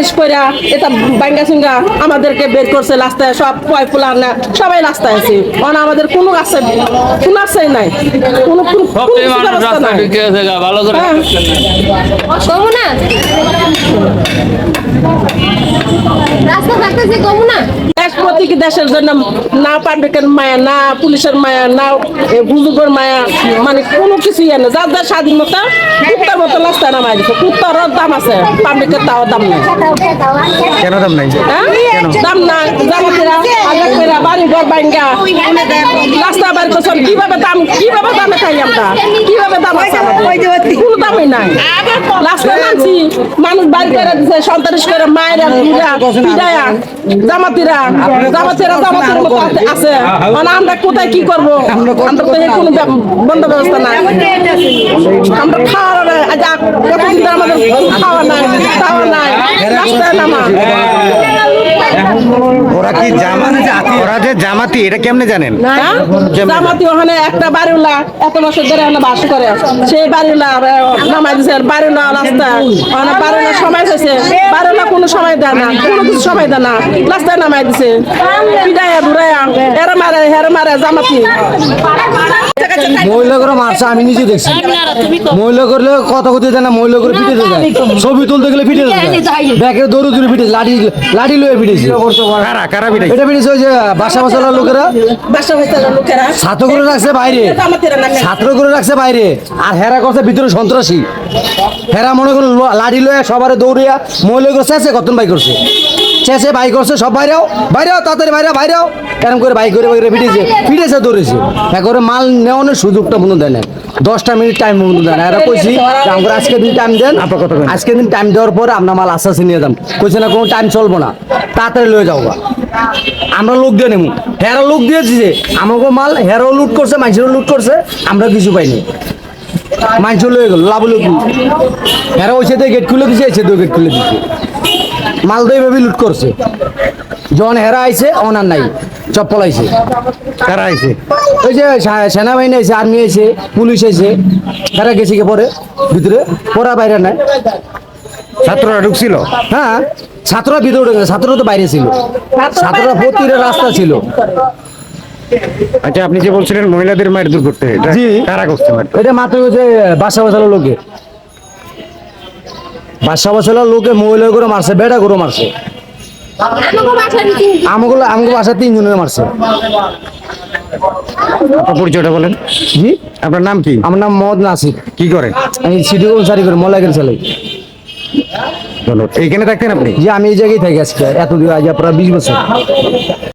সন্ত্রাস কইরা এটা বাঙ্গা সিঙ্গা আমাদেরকে বের করছে রাস্তায় সব পয় ফুলার না সবাই রাস্তায় আছে। কারণ আমাদের কোনো আছে কোনো আছে নাই। কোনো কোনো ব্যবস্থা নাই। ভালো করে। হ্যাঁ। না। দেশের জন্য না পাবলিকের মায়া না পুলিশের মায়া না বুজুর্গের মায়া মানে কোনো কিছুই না। যার যার স্বাধীনতা কুত্তার মতো রাস্তায় নামাই দিচ্ছে কুত্তারও দাম আছে পাবলিকের তাও দাম নেই। কেন দাম নাই? হ্যাঁ? দাম না জামাতিরা বাড়ি ঘর বাইঙ্গা রাস্তা বাড়ি করছেন কীভাবে দাম কীভাবে দামে খাই আমরা? কীভাবে দাম আছে? কোনো দামই নাই। রাস্তা নামছি মানুষ বাড়ি করে দিছে সন্ত্রাস করে মায়েরা পিডায়া জামাতিরা জামাতিরা মতো আছে- মানে আমরা কোথায় কি করব? আমরা তো এর কোনো বন্ধ ব্যবস্থা নাই। আমরা খাওয়ার আজ কতদিন আমাদের খাওয়া নাই খাওয়া নাই রাস্তায় নামা। ওরা কি জামাতি? ওরা যে জামাতি এটা কেমনে জানেন? জামাতি ওখানে একটা বাড়িওলা এত বছর ধরে আমরা বাস করে। সেই বাড়িওলা নামাই দিছে বাড়িওলা রাস্তা। ওখানে বাড়িওলা সময় হয়েছে। বাড়িওলা কোনো সময় দেয় না কোনো কিছু সময় দেয় না। রাস্তায় নামাই দিছে। বিদায় বুড়ায়া এরা মারে হেরে মারে জামাতি মহিলা করে মারছে আমি নিজে দেখছি। মহিলা করলে কথা কথা দেয় না মহিলা করে পিটে দেয়। ছবি তুলতে গেলে পিটে দেয়। ব্যাগের দৌড়ে দৌড়ে পিটে লাঠি লাঠি লয়ে পিটেছে কারা কারা বিটাই এটা পিটেছে ওই যে বাসা লোকেরা। বাসা লোকেরা। ছাত্র করে রাখছে বাইরে। ছাত্র করে রাখছে বাইরে। আর হেরা করছে ভিতরে সন্ত্রাসী। হেরা মনে করল লো- লাঠি লয়ে সবারে দৌড়িয়া মহিলা করে চেঁচে কতন বাই করছে। চেঁচে বাই করছে সব বাইরেও বাইরেও তাড়াতাড়ি বাইরে বাইরেও এরকম করে বাইক করে বাইরে পিটেছে পিটেছে দৌড়েছে। একবারে মাল নেওয়ানোর সুযোগটা বন্ধু দেয় না দশটা মিনিট টাইম বন্ধু দেয় না এরা কইছি আমরা আজকে দিন টাইম দেন আজকে দিন টাইম দেওয়ার পরে আমরা মাল আস্তে আস্তে নিয়ে যাম। কইছে না কোনো টাইম চলবো না। তাড়াতাড়ি লয়ে যাও। আমরা লোক দিয়ে নেব হেরা লোক দিয়েছি যে আমাকে মাল হেরাও লুট করছে মানুষেরও লুট করছে আমরা কিছু পাইনি। মানুষ লয়ে গেল লাভ লোক হেরা ওই সাথে গেট খুলে দিছে এই সাথে গেট খুলে দিছে। মাল তো এইভাবে লুট করছে। যখন হেরা আইছে অনার নাই চপ্পল আইছে। কারা আইছে? ওই যে সেনাবাহিনী আছে আর্মি আছে পুলিশ আছে হেরা গেছে কি পরে? ভিতরে পড়া বাইরে নাই। ছাত্ররা ঢুকছিল? হ্যাঁ ছাত্ররা ভিতরে গেছে ছাত্ররা তো বাইরে ছিল। ছাত্ররা প্রতিটা রাস্তা ছিল। আচ্ছা আপনি যে বলছিলেন মহিলাদের মায়ের দূর করতে এটা জি। কারা করছে মায়ের এটা মাত্র হচ্ছে বাসা বাসালো লোকে। বাসা বাসালো লোকে মহিলা করে মারছে বেড়া করে মারছে। আমগুলো আমগুলো বাসা তিনজনের মারছে। আপনার পরিচয়টা বলেন। জি? আপনার নাম কি? আমার নাম মোহাম্মদ নাসির। কি করেন আমি সিটি কর্মচারী করি মোল্লাগের ধন্যবাদ। এইখানে থাকতেন আপনি? যে আমি এই জায়গায় থাকি আজকে এতদিন আজ প্রায় বিশ বছর।